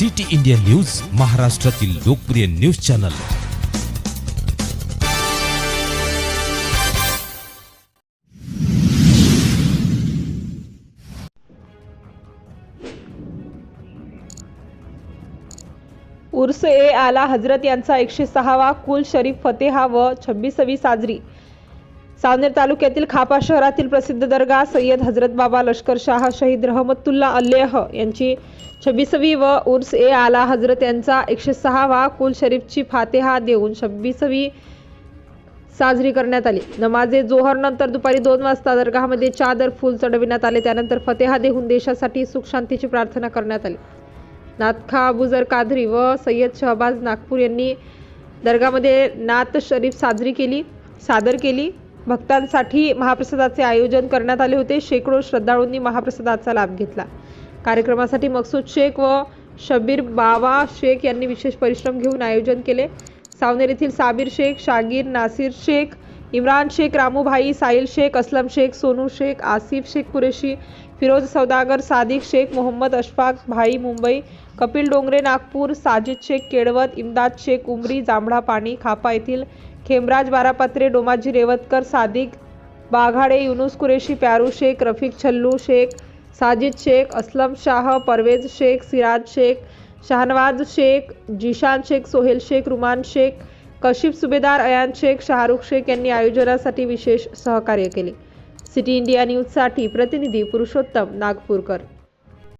City India news महाराष्ट्रातील लोकप्रिय news channel. उर्स ए आला हजरत यांचा एकशे सहावा कुल शरीफ फतेहा व छब्बीसवी साजरी. सावनेर तालुक्यातील खापा शहरातील प्रसिद्ध दर्गा सय्यद हजरत बाबा लष्कर शाह शहीद रहमतुल्ला अल्लेह यांची छब्बीसवी व उर्स ए आला हजरत यांचा एकशे सहावा कुल शरीफची फातेहा देऊन छब्बीसवी साजरी करण्यात आली. नमाजे जोहर नंतर दुपारी दोन वाजता दर्गामध्ये चादर फूल चढविण्यात आले. त्यानंतर फतेहा देऊन देशासाठी सुख शांतीची प्रार्थना करण्यात आली. नातखा अबुजर कादरी व सय्यद शहबाज नागपूर यांनी दर्गामध्ये नात शरीफ साजरी केली सादर केली. भक्तांसाठी महाप्रसादाचे आयोजन करण्यात आले होते. शेकडो श्रद्धाळूंनी महाप्रसादाचा लाभ घेतला. कार्यक्रमासाठी मकसूद शेख व शबीर बावा शेख यांनी विशेष परिश्रम घेऊन आयोजन केले. सावनेर येथील साबीर शेख शागीर नासिर शेख इम्रान शेख रामूभाई साहिल शेख असलम शेख सोनू शेख आसिफ शेख कुरेशी फिरोज सौदागर सादिक शेख मोहम्मद अशफाक भाई मुंबई कपिल डोंगरे नागपूर साजिद शेख केडवत इमदाद शेख उमरी जांभळा पाणी खापा येथील खेमराज बारापत्रे डोमाजी रेवतकर सादिक बाघाडे युनुस कुरेशी प्यारू शेख रफिक छल्लू शेख साजिद शेख असलम शाह परवेज शेख सिराज शेख शहानवाज शेख जिशान शेख सोहेल शेख रुमान शेख कशिफ सुभेदार अयान शेख शाहरुख शेख यांनी आयोजनासाठी विशेष सहकार्य केले. सिटी इंडिया न्यूजसाठी प्रतिनिधी पुरुषोत्तम नागपूरकर.